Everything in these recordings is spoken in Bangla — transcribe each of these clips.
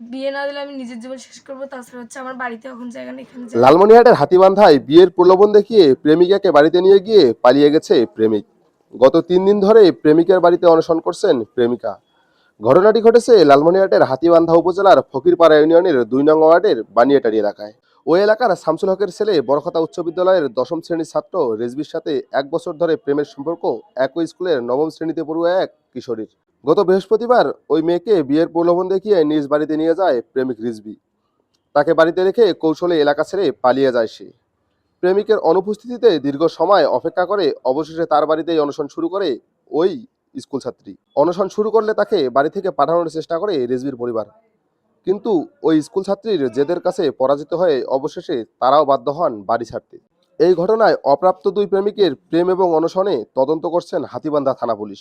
বিয়ে না দিলে আমি নিজের জীবন শেষ করব, তাছাড়া হচ্ছে আমার বাড়িতে এখন জায়গা নেই, এখানে লালমনিহাটের হাতিবান্ধায় বিয়ের প্রলোভন দেখিয়ে প্রেমিকাকে বাড়িতে নিয়ে গিয়ে পালিয়ে গেছে প্রেমিক। গত তিন দিন ধরে প্রেমিকের বাড়িতে অনশন করছেন প্রেমিকা। ঘটনাটি ঘটেছে লালমনিহাটের হাতিবান্ধা উপজেলার ফকিরপাড়া ইউনিয়নের দুই নং ওয়ার্ডের বানিয়াটারি এলাকায়। ওই এলাকার শামসুল হকের ছেলে বরখতা উচ্চ বিদ্যালয়ের দশম শ্রেণির ছাত্র রেজবির সাথে এক বছর ধরে প্রেমের সম্পর্ক, একই স্কুলের নবম শ্রেণীতে পড়ুয়া এক কিশোরীর। গত বৃহস্পতিবার ওই মেয়েকে বিয়ের প্রলোভন দেখিয়ে নিজ বাড়িতে নিয়ে যায় প্রেমিক রিজবি তাকে বাড়িতে রেখে কৌশলে এলাকা ছেড়ে পালিয়ে যায় সে। প্রেমিকের অনুপস্থিতিতে দীর্ঘ সময় অপেক্ষা করে অবশেষে তার বাড়িতেই অনশন শুরু করে ওই স্কুল ছাত্রী। অনশন শুরু করলে তাকে বাড়ি থেকে পাঠানোর চেষ্টা করে রেজবির পরিবার। কিন্তু ওই স্কুল ছাত্রীর জেদের কাছে পরাজিত হয়ে অবশেষে তারাও বাধ্য হন বাড়ি ছাড়তে। এই ঘটনায় অপ্রাপ্ত দুই প্রেমিকের প্রেম এবং অনশনে তদন্ত করছেন হাতিবান্ধা থানা পুলিশ।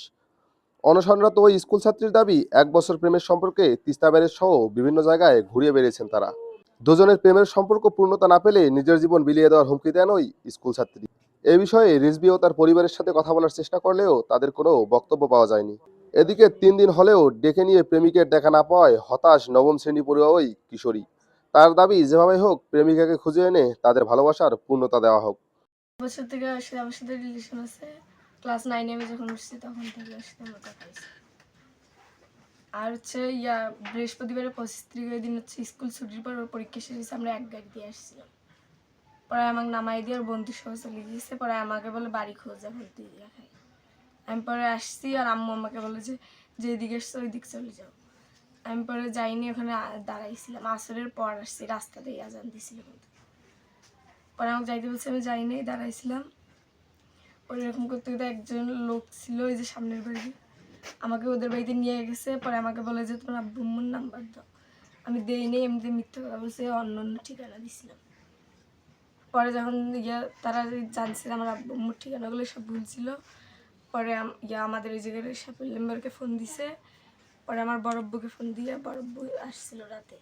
অনশনরত ওই স্কুল ছাত্রীর দাবি এক বছর প্রেমের সম্পর্কে তিস্তা ব্যারেজ সহ বিভিন্ন জায়গায় ঘুরিয়ে বেরিয়েছেন তারা। দুজনের প্রেমের সম্পর্ক পূর্ণতা না পেলে নিজের জীবন বিলিয়ে দেওয়ার হুমকি দেন ওই স্কুল ছাত্রী। এ বিষয়ে রিজবি ও তার পরিবারের সাথে কথা বলার চেষ্টা করলেও তাদের কোনো বক্তব্য পাওয়া যায়নি। এদিকে তিন দিন হলেও ডেকে নিয়ে প্রেমিকের দেখা না পাওয়ায় হতাশ নবম শ্রেণি পড়ুয়া ওই কিশোরী। তার দাবি যেভাবে হোক প্রেমিকাকে খুঁজে এনে তাদের ভালোবাসার পূর্ণতা দেওয়া হোক। বছর থেকে আমার সাথে রিলেশন আছে। ক্লাস নাইনে আমি যখন উঠছি তখন থেকে সাথে কথা হয়েছে আর হচ্ছে ইয়া, বৃহস্পতিবারের পঁচিশ তারিখের দিন হচ্ছে স্কুল ছুটির পর পরীক্ষা শেষ হয়েছে, আমরা এক গাড়ি দিয়ে আসছিলাম। পরে আমাকে নামাই দিয়ে ওর বন্ধু সহ চলে গিয়েছে, পরে আমাকে বলে, বাড়ি খোঁজ, এখন তুই দেখাই আমি পরে আসছি আর আম্মু আমাকে বলে যে, যেদিকে এসছো ওই দিক চলে যাও। আমি পরে যাইনি, ওখানে দাঁড়াইছিলাম। আসরের পর আসছি, রাস্তাতেই আজান কিন্তু পরে আমাকে যাইতে বলছে, আমি যাইনি দাঁড়াইছিলাম। এরকম করতে করতে একজন লোক ছিল, ওই যে সামনের বাড়ি আমাকে ওদের বাড়িতে নিয়ে গেছে, পরে আমাকে বলে যে, তোমার আব্বুম্মুর নাম্বার দাও। আমি দেই নেই, এমনিতে মিথ্যা কথা বলছে, অন্য অন্য ঠিকানা দিছিলাম। পরে যখন ইয়া তারা জানছে যে আমার আব্বুম্মুর ঠিকানাগুলো, সব ভুল ছিল। পরে ইয়া আমাদের ওই জায়গায় সাপুল মেম্বারকে ফোন দিছে। পরে আমার বড়ব্বুকে ফোন দিয়ে বড়ব্বু আসছিল রাতে।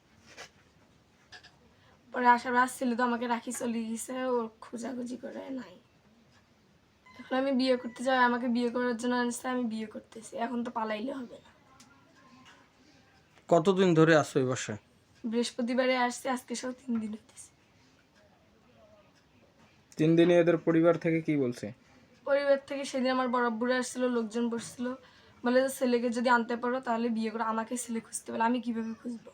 পরে আসার আসছিল তো আমাকে রাখি চলে গেছে, ও খোঁজাখুঁজি করে নাই। এখন আমি বিয়ে করতে চাই আমাকে বিয়ে করার জন্য আনছে আমি বিয়ে করতেছি। এখন তো পালাইলে হবে না। কতদিন ধরে আসো এই বাসায়? বৃহস্পতিবারে আসছে আজকে সব তিন দিন হইতেছে। তিন দিনে এদের পরিবার থেকে কি বলছে? পরিবার থেকে সেদিন আমার বড়ব্বুরা আসছিল লোকজন বসছিল। বলে যে ছেলেকে যদি আনতে পারো তাহলে বিয়ে করে। আমাকে ছেলে খুঁজতে বলে আমি কীভাবে খুঁজবো?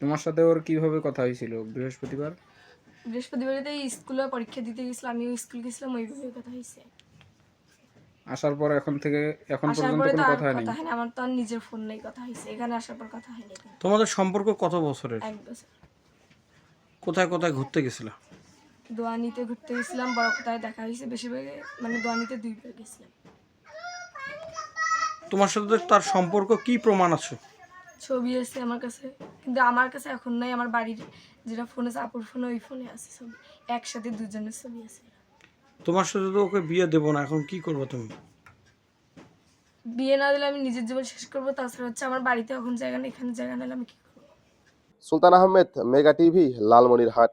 তোমার সাথে ওর কীভাবে কথা হয়েছিল বৃহস্পতিবার? বৃহস্পতিবারে স্কুলে পরীক্ষা দিতে গেছিলাম আমিও স্কুল গেছিলাম ওইভাবে কথা হয়েছে। আসার পর এখন থেকে এখন পর্যন্ত কোনো কথা হয়নি? কথা হয়নি আমার তো আর নিজের ফোন নেই কথা হয়েছে। এখানে আসার পর কথা হয়নি তোমাদের সম্পর্ক কত বছরের? এক বছর। কোথায় কোথায় ঘুরতে গেছিলা? দোয়ানিতে ঘুরতে গেছিলাম বড় কোথায় দেখা হয়েছে বেশিরভাগ মানে দোয়ানিতে দুইবার গেছিলাম। তোমার সাথে তার সম্পর্ক কি প্রমাণ আছে? ছবি আছে আমার কাছে। কিন্তু আমার কাছে এখন নাই আমার বাড়ির যেটা ফোন আছে আপুর ফোন ওই ফোনে আছে ছবি একসাথে দুজনের ছবি আছে। তোমার সাথে তো ওকে বিয়ে দেবো না এখন কি করব তুমি? বিয়ে না দিলে আমি নিজের জীবন শেষ করব তাছাড়া হচ্ছে আমার বাড়িতে এখন জায়গা নেই এখানে জায়গা নিলে আমি কি করব? Sultan Ahmed mega TV Lalmonirhat.